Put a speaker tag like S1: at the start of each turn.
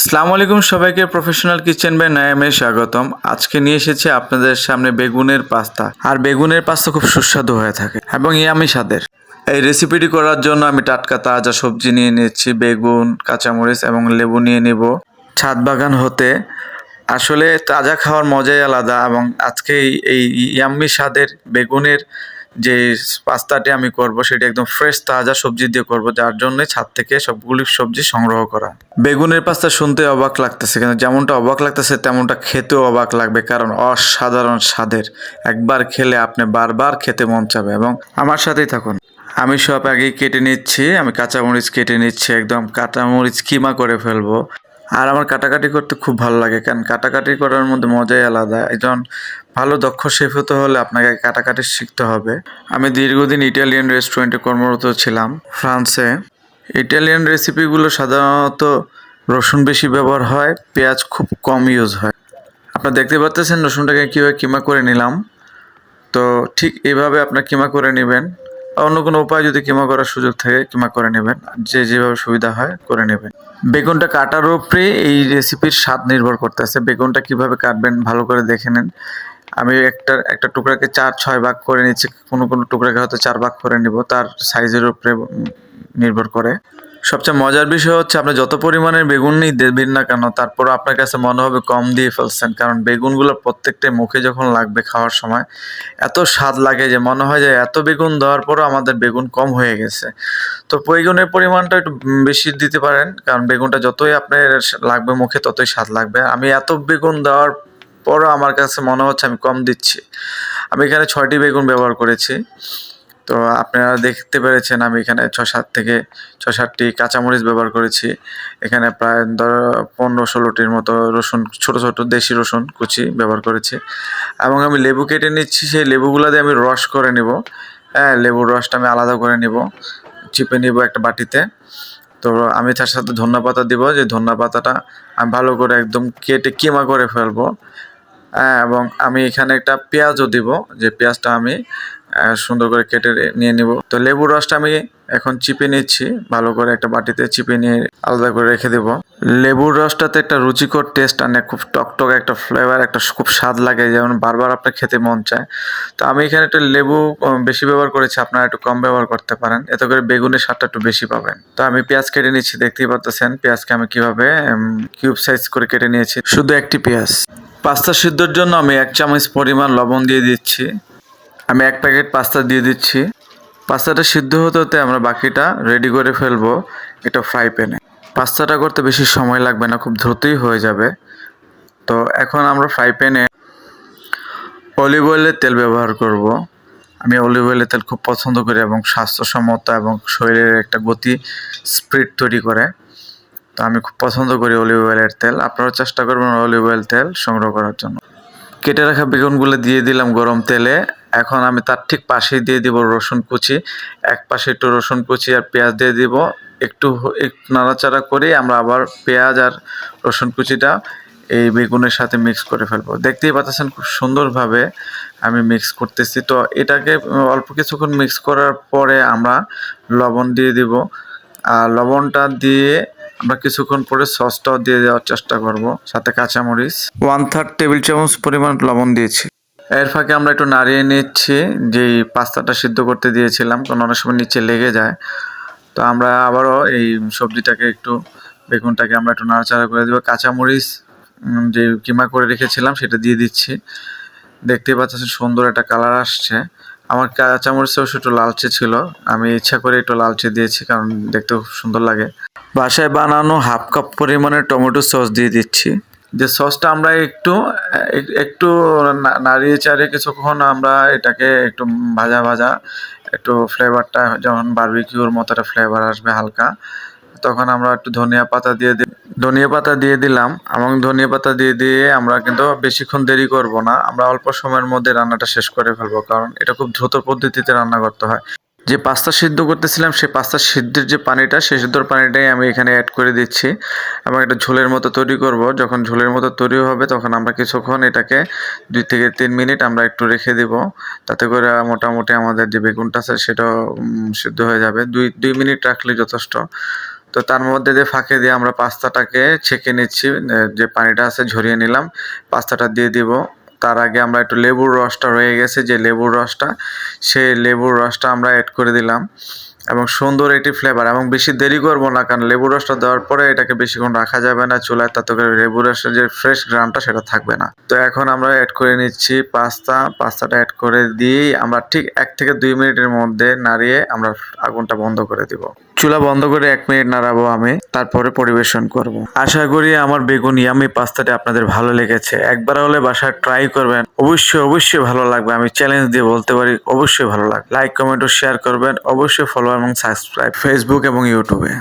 S1: আসসালামু আলাইকুম সবাইকে প্রফেশনাল কিচেন বাই নায়ামে স্বাগতম। আজকে নিয়ে এসেছি আপনাদের সামনে বেগুনের পাস্তা। আর বেগুনের পাস্তা খুব সুস্বাদু হয়ে থাকে এবং ইয়ামি স্বাদের এই রেসিপিটি করার জন্য আমি টাটকা তাজা সবজি নিয়ে নিচ্ছি, বেগুন, কাঁচামরিচ এবং লেবু নিয়ে নিব। ছাদ বাগান হতে আসলে তাজা খাওয়ার মজাই আলাদা এবং আজকে এই- এই ইয়াম্মি স্বাদের বেগুনের যে পাস্তাটি আমি করব সেটি একদম ফ্রেশ তাজা সবজি দিয়ে করব, যার জন্য ছাদ থেকে সবগুলি সবজি সংগ্রহ করা। বেগুনের পাস্তা শুনতে অবাক লাগতেছে, কিন্তু যেমনটা অবাক লাগতেছে, তেমনটা খেতেও অবাক লাগবে, কারণ অসাধারণ স্বাদের। একবার খেলে আপনি বারবার খেতে মন চাবে এবং আমার সাথেই থাকুন। আমি সব আগেই কেটে নিচ্ছি, আমি কাঁচামরিচ কেটে নিচ্ছি, একদম কাঁচামরিচ কিমা করে ফেলব। আর আমার কাটাকাটি করতে খুব ভালো লাগে, কারণ কাটাকাটি করার মধ্যে মজাই আলাদা। একজন ভালো, দক্ষ শেফ হতে হলে আপনাকে কাটাকাটি শিখতে হবে। আমি দীর্ঘদিন ইটালিয়ান রেস্টুরেন্টে কর্মরত ছিলাম ফ্রান্সে। ইটালিয়ান রেসিপিগুলো সাধারণত রসুন বেশি ব্যবহার হয়, পেঁয়াজ খুব কম ইউজ হয়। আপনারা দেখতে পাচ্ছেন রসুনটাকে কীভাবে কিমা করে নিলাম। তো ঠিক এইভাবে আপনার কিমা করে নেবেন। অন্য কোনো উপায় যদি কিমা করার সুযোগ থাকে, কিমা করে নেবেন। যে যেভাবে সুবিধা হয়, করে নেবেন। বেগুনটা কাটার উপরে এই রেসিপির স্বাদ নির্ভর করতেছে। বেগুনটা কীভাবে কাটবেন, ভালো করে দেখে নেন। আমি একটা একটা টুকরাকে চার, ছয় ভাগ করে নিচ্ছি। কোনো কোনো টুকরাকে হয়তো চার ভাগ করে নিব। তার সাইজের উপরে নির্ভর করে। সবচেয়ে মজার বিষয় হচ্ছে আপনি যত পরিমাণের বেগুনই দেবেন না কেন তারপর আপনার কাছে মনে হবে কম দিয়ে ফেলছেন। কারণ বেগুনগুলো প্রত্যেকটাই মুখে যখন লাগবে খাওয়ার সময়, এত স্বাদ লাগে যে মনে হয় যে এত বেগুন দেওয়ার পরও আমাদের বেগুন কম হয়ে গেছে। তো বেগুনের পরিমাণটা একটু বেশি দিতে পারেন, কারণ বেগুনটা যতই আপনার লাগবে মুখে ততই স্বাদ লাগবে। আমি এত বেগুন দেওয়ার পরও আমার কাছে মনে হচ্ছে আমি কম দিচ্ছি। আমি এখানে ছয়টি বেগুন ব্যবহার করেছি। তো আপনারা দেখতে পেরেছেন আমি এখানে ছ সাত থেকে ছ সাতটি কাঁচামরিচ ব্যবহার করেছি। এখানে প্রায় ধরো পনেরো ষোলোটির মতো রসুন, ছোট ছোট দেশি রসুন কুচি ব্যবহার করেছি। এবং আমি লেবু কেটে নিচ্ছি, সেই লেবুগুলো দিয়ে আমি রস করে নিব। হ্যাঁ লেবুর রসটা আমি আলাদা করে নিব, চিপে নিব একটা বাটিতে। তো আমি তার সাথে ধনিয়া পাতা দিব যে ধনিয়া পাতাটা আমি ভালো করে একদম কেটে কিমা করে ফেলব। হ্যাঁ এবং আমি এখানে একটা পেঁয়াজও দিব, যে পেঁয়াজটা আমি সুন্দর করে কেটে নিয়ে নিব। তো লেবুর রসটা আমি এখন চিপে নিচ্ছি। ভালো করে একটা বাটিতে চিপে নিয়ে আলাদা করে রেখে দেব। লেবুর রসটাতে একটা রুচিকর টেস্ট আনে, খুব টকটক একটা ফ্লেভার একটা খুব স্বাদ লাগে। যেমন বারবার আপনার খেতে মন চায়। তো আমি এখানে একটা লেবু বেশি ব্যবহার করেছি। আপনারা একটু কম ব্যবহার করতে পারেন। এতে করে বেগুনের স্বাদটা একটু বেশি পাবেন। তো আমি পেঁয়াজ কেটে নিচ্ছি, দেখতেই পাচ্ছেন পেঁয়াজকে আমি কীভাবে কিউব সাইজ করে কেটে নিয়েছি। শুধু একটি পেঁয়াজ। পাস্তা সিদ্ধর জন্য আমি এক চামচ পরিমাণ লবণ দিয়ে দিচ্ছি। আমি এক প্যাকেট পাস্তা দিয়ে দিচ্ছি। পাস্তাটা সিদ্ধ হতে হতে আমরা বাকিটা রেডি করে ফেলব এটা ফ্রাই প্যানে পাস্তাটা করতে বেশি সময় লাগবে না, খুব দ্রুতই হয়ে যাবে। তো এখন আমরা ফ্রাই প্যানে অলিভ অয়েলের তেল ব্যবহার করব। আমি অলিভ অয়েলের তেল খুব পছন্দ করি এবং স্বাস্থ্যসম্মত এবং শরীরের একটা গতি স্পিড তৈরি করে। তো আমি খুব পছন্দ করি অলিভ অয়েলের তেল। আপনারাও চেষ্টা করবেন অলিভ অয়েল তেল সংগ্রহ করার জন্য। কেটে রাখা বেগুনগুলো দিয়ে দিলাম গরম তেলে। এখন আমি তার ঠিক পাশেই দিয়ে দিব রসুন কুচি। এক পাশে একটু রসুন কুচি আর পেঁয়াজ দিয়ে দিব। একটু একটু নাড়াচাড়া করে আমরা আবার পেঁয়াজ আর রসুন কুচিটা এই বেগুনের সাথে মিক্স করে ফেলব। দেখতেই পাচ্ছেন খুব সুন্দরভাবে আমি মিক্স করতেছি। তো এটাকে অল্প কিছুক্ষণ মিক্স করার পরে আমরা লবণ দিয়ে দিব। আর লবণটা দিয়ে আমরা কিছুক্ষণ পরে সসটাও দিয়ে দেওয়ার চেষ্টা করব সাথে কাঁচামরিচ। ওয়ান থার্ড টেবিল চামচ পরিমাণ লবণ দিয়েছি। এর ফাঁকে আমরা একটু নাড়িয়ে নিচ্ছি যেই পাস্তাটা সিদ্ধ করতে দিয়েছিলাম কারণ অনেক সময় নিচে লেগে যায়। তো আমরা আবারও এই সবজিটাকে একটু বেগুনটাকে আমরা একটু নাড়াচাড়া করে দেবো। কাঁচামরিচ যে কিমা করে রেখেছিলাম সেটা দিয়ে দিচ্ছি। দেখতেই পাচ্ছেন সুন্দর একটা কালার আসছে। আমার কাঁচামরিচ অবশ্য একটু লালচে ছিল। আমি ইচ্ছা করে একটু লালচে দিয়েছি কারণ দেখতে খুব সুন্দর লাগে। বাসায় বানানো হাফ কাপ পরিমাণের টমেটো সস দিয়ে দিচ্ছি। যে সসটা আমরা একটু একটু নাড়িয়ে চাড়িয়ে কিছুক্ষণ আমরা এটাকে একটু ভাজা ভাজা, একটু ফ্লেভারটা যখন বারবিকিউর মতো একটা ফ্লেভার আসবে হালকা, তখন আমরা একটু ধনিয়া পাতা দিয়ে ধনিয়া পাতা দিয়ে দিলাম এবং ধনিয়া পাতা দিয়ে দিয়ে আমরা কিন্তু বেশিক্ষণ দেরি করব না। আমরা অল্প সময়ের মধ্যে রান্নাটা শেষ করে ফেলব, কারণ এটা খুব দ্রুত পদ্ধতিতে রান্না করতে হয়। যে পাস্তা সিদ্ধ করতেছিলাম সেই পাস্তা সিদ্ধের যে পানিটা সেই সিদ্ধর পানিটাই আমি এখানে অ্যাড করে দিচ্ছি। এবং একটা ঝোলের মতো তৈরি করব। যখন ঝোলের মতো তৈরি হবে তখন আমরা কিছুক্ষণ এটাকে দুই থেকে তিন মিনিট আমরা একটু রেখে দিব। তাতে করে মোটামুটি আমাদের যে বেগুনটা আছে উম, সিদ্ধ হয়ে যাবে। দুই দুই মিনিট রাখলে যথেষ্ট। তো তার মধ্যে দিয়ে ফাঁকে দিয়ে আমরা পাস্তাটাকে ছেঁকে নিচ্ছি যে পানিটা আছে ঝরিয়ে নিলাম পাস্তাটা দিয়ে দিব। তার আগে আমরা একটু লেবুর রসটা রয়ে গেছে, যে লেবুর রসটা, সেই লেবুর রসটা আমরা অ্যাড করে দিলাম। এবং সুন্দর একটি ফ্লেভার এবং বেশি দেরি করব না, কারণ লেবুর রসটা দেওয়ার পরে এটাকে বেশিক্ষণ রাখা যাবে না, চুলায় তাতে করে লেবু রসের যে ফ্রেশ গ্রামটা সেটা থাকবে না। তো এখন আমরা অ্যাড করে নিচ্ছি পাস্তা পাস্তাটা অ্যাড করে দিয়েই আমরা ঠিক এক থেকে দুই মিনিটের মধ্যে নাড়িয়ে আমরা আগুনটা বন্ধ করে দিব। চুলা বন্ধ করে এক মিনিট নাড়াবো আমি, তারপরে পরিবেশন করব। আশা করি আমার বেগুন ইয়ামি পাস্তাটা আপনাদের ভালো লেগেছে। একবার হলে বাসায় ট্রাই করবেন, অবশ্যই অবশ্যই ভালো লাগবে, আমি চ্যালেঞ্জ দিয়ে বলতে পারি, অবশ্যই ভালো লাগবে। লাইক কমেন্ট ও শেয়ার করবেন, অবশ্যই ফলো এবং সাবস্ক্রাইব ফেসবুক এবং ইউটিউবে